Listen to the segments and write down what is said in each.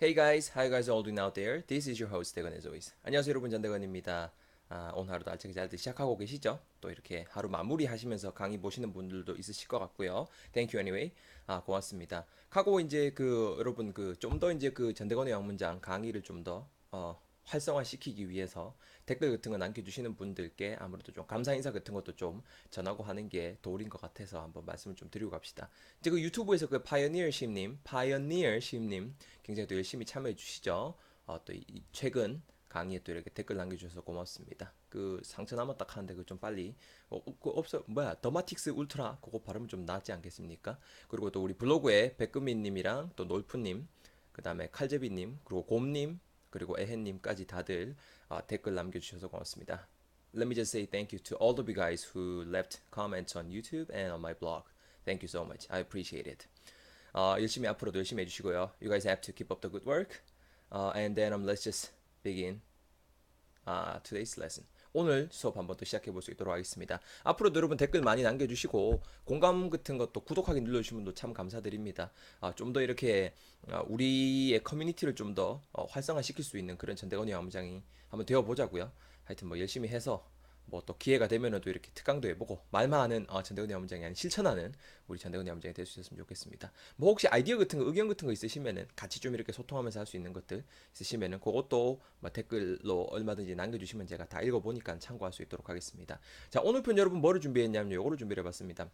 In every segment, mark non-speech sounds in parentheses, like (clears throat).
Hey guys, how you guys all doing out there? This is your host 대건 as always. 안녕하세요 여러분 전대건입니다. 아, 오늘 하루도 알차게 잘들 시작하고 계시죠? 또 이렇게 하루 마무리 하시면서 강의 보시는 분들도 있으실 것 같고요. Thank you anyway. 아 고맙습니다. 하고 이제 그 여러분 그 좀 더 이제 그 전대건의 영문장 강의를 좀더 어, 활성화시키기 위해서 댓글 같은 거 남겨주시는 분들께 아무래도 좀 감사 인사 같은 것도 좀 전하고 하는 게 도울인 것 같아서 한번 말씀을 좀 드리고 갑시다. 이제 그 유튜브에서 그 파이어니어 심님, 파이어니어 심님 굉장히 또 열심히 참여해 주시죠. 어, 또 이- 이 최근 강의에 또 이렇게 댓글 남겨주셔서 고맙습니다. 그 상처 남았다 하는데 그 좀 빨리 어, 어, 그 없어 뭐야 더마틱스 울트라 그거 발음 좀 낫지 않겠습니까? 그리고 또 우리 블로그에 백금민님이랑 또 놀프님 그 다음에 칼제비님 그리고 곰님 그리고 에헨님까지 다들 어, 댓글 남겨주셔서 고맙습니다. Let me just say thank you to all of you guys who left comments on YouTube and on my blog. Thank you so much. I appreciate it. 어, 열심히 앞으로도 열심히 해주시고요. You guys have to keep up the good work. Uh, and then um, let's just begin uh, today's lesson. 오늘 수업 한번 또 시작해 볼 수 있도록 하겠습니다. 앞으로도 여러분 댓글 많이 남겨주시고 공감 같은 것도 구독하기 눌러주신 분도 참 감사드립니다. 아, 좀 더 이렇게 아, 우리의 커뮤니티를 좀 더 활성화시킬 수 있는 그런 전대건의 암장이 한번 되어 보자고요. 하여튼 뭐 열심히 해서 뭐 또 기회가 되면은 또 이렇게 특강도 해보고 말만 하는 어, 전대건의 암장이 아닌 실천하는 우리 될수 있었으면 좋겠습니다. 뭐 혹시 아이디어 같은 거 의견 같은 거 있으시면은 같이 좀 이렇게 소통하면서 할 수 있는 것들 있으시면은 그것도 뭐 댓글로 얼마든지 남겨주시면 제가 다 읽어보니까 참고할 수 있도록 하겠습니다. 자 오늘 편 여러분 뭐를 준비했냐면 요거를 준비를 해봤습니다.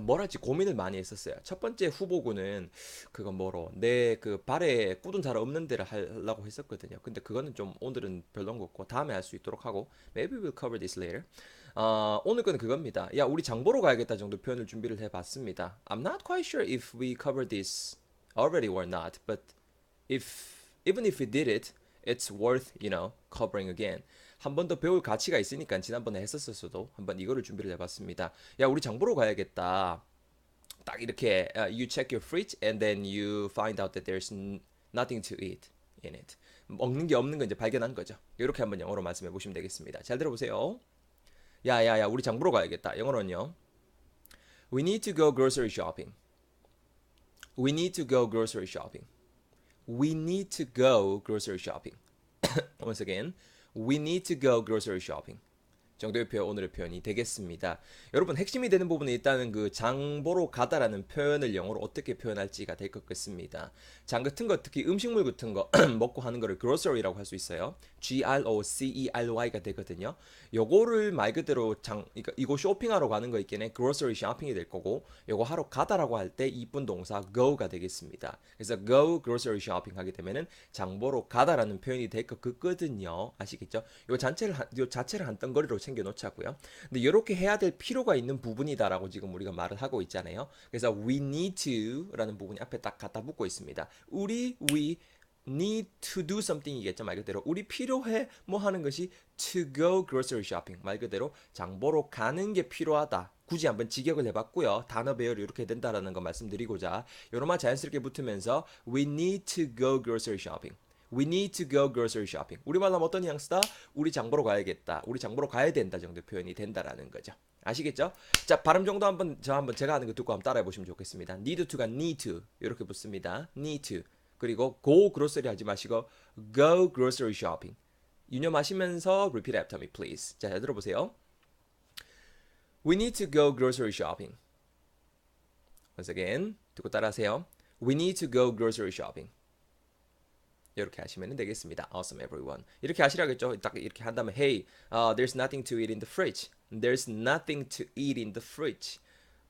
아, 뭘 할지 고민을 많이 했었어요. 첫 번째 후보군은 그거 뭐로 내 그 발에 꾸둔 잘 없는 데를 하려고 했었거든요. 근데 그거는 좀 오늘은 별론 것 같고 다음에 할 수 있도록 하고 maybe we'll cover this later. 어, 오늘 거는 그겁니다. 야 우리 장 보러 가야겠다 정도 표현을 준비를 해봤습니다. I'm not quite sure if we covered this already or not, but if even if we did it, it's worth you know covering again. 한 번 더 배울 가치가 있으니까 지난번에 했었어도 한번 이거를 준비를 해봤습니다. 야 우리 장 보러 가야겠다. 딱 이렇게 uh, you check your fridge and then you find out that there's nothing to eat in it. 먹는 게 없는 거 이제 발견한 거죠. 이렇게 한번 영어로 말씀해 보시면 되겠습니다. 잘 들어보세요. 야야야 우리 장 보러 가야겠다. 영어로는요. We need to go grocery shopping. We need to go grocery shopping. We need to go grocery shopping. (coughs) Once again, we need to go grocery shopping. 정도의 표현 오늘의 표현이 되겠습니다. 여러분 핵심이 되는 부분은 일단은 그 장 보러 가다라는 표현을 영어로 어떻게 표현할지가 될 것 같습니다. 장 같은 거 특히 음식물 같은 거 (clears throat) 먹고 하는 거를 grocery라고 할 수 있어요. G R O C E R Y가 되거든요. 요거를 말 그대로 장 그러니까 이거 쇼핑하러 가는 거 있겠네. grocery shopping이 될 거고 요거 하러 가다라고 할 때 이쁜 동사 go가 되겠습니다. 그래서 go grocery shopping 하게 되면은 장 보러 가다라는 표현이 될 것 같거든요. 아시겠죠? 요 자체를 한, 요 자체를 한 덩거리로 챙겨 놓자고요. 근데 이렇게 해야 될 필요가 있는 부분이다라고 지금 우리가 말을 하고 있잖아요. 그래서 we need to라는 부분이 앞에 딱 갖다 붙고 있습니다. 우리 we need to do something이겠죠 말 그대로 우리 필요해 뭐 하는 것이 to go grocery shopping 말 그대로 장 보러 가는 게 필요하다 굳이 한번 직역을 해봤고요 단어 배열이 이렇게 된다라는 거 말씀드리고자 요런 말 자연스럽게 붙으면서 we need to go grocery shopping We need to go grocery shopping. 우리말로 하면 어떤 뉘앙스다? 우리 장 보러 가야겠다. 우리 장 보러 가야 된다 정도 표현이 된다라는 거죠. 아시겠죠? 자, 발음 정도 한번 저 한번 제가 하는 거 듣고 한번 따라해 보시면 좋겠습니다. need to가 need to 이렇게 붙습니다. need to. 그리고 go grocery 하지 마시고 go grocery shopping. 유념하시면서 repeat after me please. 자, 잘 들어보세요. We need to go grocery shopping. Once again, 듣고 따라하세요. We need to go grocery shopping. 이렇게 하시면 되겠습니다. Awesome, everyone. 이렇게 하시라겠죠? 딱 이렇게 한다면, Hey, uh, there's nothing to eat in the fridge. There's nothing to eat in the fridge.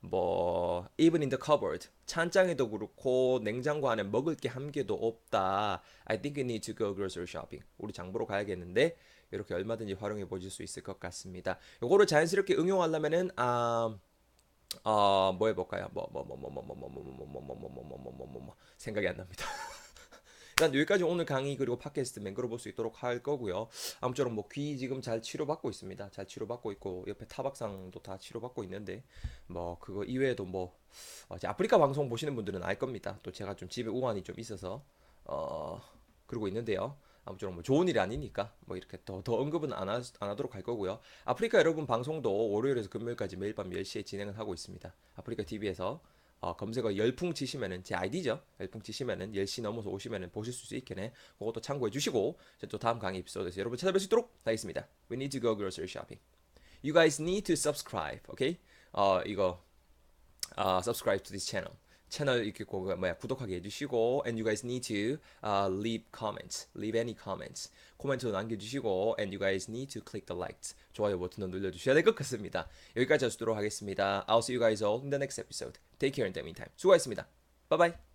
뭐, even in the cupboard. 찬장에도 그렇고 냉장고 안에 먹을 게 한 개도 없다. I think we need to go grocery shopping. 우리 장 보러 가야겠는데 이렇게 얼마든지 활용해 보실 수 있을 것 같습니다. 요거를 자연스럽게 응용하려면은 아 어, 뭐 해볼까요? 뭐, 뭐, 뭐, 뭐, 뭐, 뭐, 뭐, 뭐, 뭐, 뭐, 뭐, 뭐, 뭐, 뭐, 뭐, 뭐, 뭐, 뭐, 생각이 안 납니다. 일단 여기까지 오늘 강의 그리고 팟캐스트 맹글어 볼 수 있도록 할 거고요. 아무쪼록 뭐 귀 지금 잘 치료받고 있습니다. 잘 치료받고 있고 옆에 타박상도 다 치료받고 있는데 뭐 그거 이외에도 뭐 어, 아프리카 방송 보시는 분들은 알 겁니다. 또 제가 좀 집에 우환이 좀 있어서 어 그러고 있는데요. 아무쪼록 뭐 좋은 일이 아니니까 뭐 이렇게 더, 더 언급은 안, 하, 안 하도록 할 거고요. 아프리카 여러분 방송도 월요일에서 금요일까지 매일 밤 10시에 진행을 하고 있습니다. 아프리카 TV에서 어, 검색어 열풍 치시면은 제 아이디죠. 열풍 치시면은 10시 넘어서 오시면은 보실 수 있겠네. 그것도 참고해 주시고 또 다음 강의 에피소드에서 여러분 찾아뵐 수 있도록 하겠습니다. We need to go grocery shopping. You guys need to subscribe, okay? 어 이거 uh, subscribe to this channel. 채널 이렇게 고 뭐야 구독하게 해주시고 and you guys need to uh, leave comments, leave any comments. 코멘트도 남겨주시고 and you guys need to click the likes. 좋아요 버튼도 눌러주셔야 될 것 같습니다. 여기까지 하도록 하겠습니다. I'll see you guys all in the next episode. Take care in the meantime. 수고하셨습니다. Bye bye.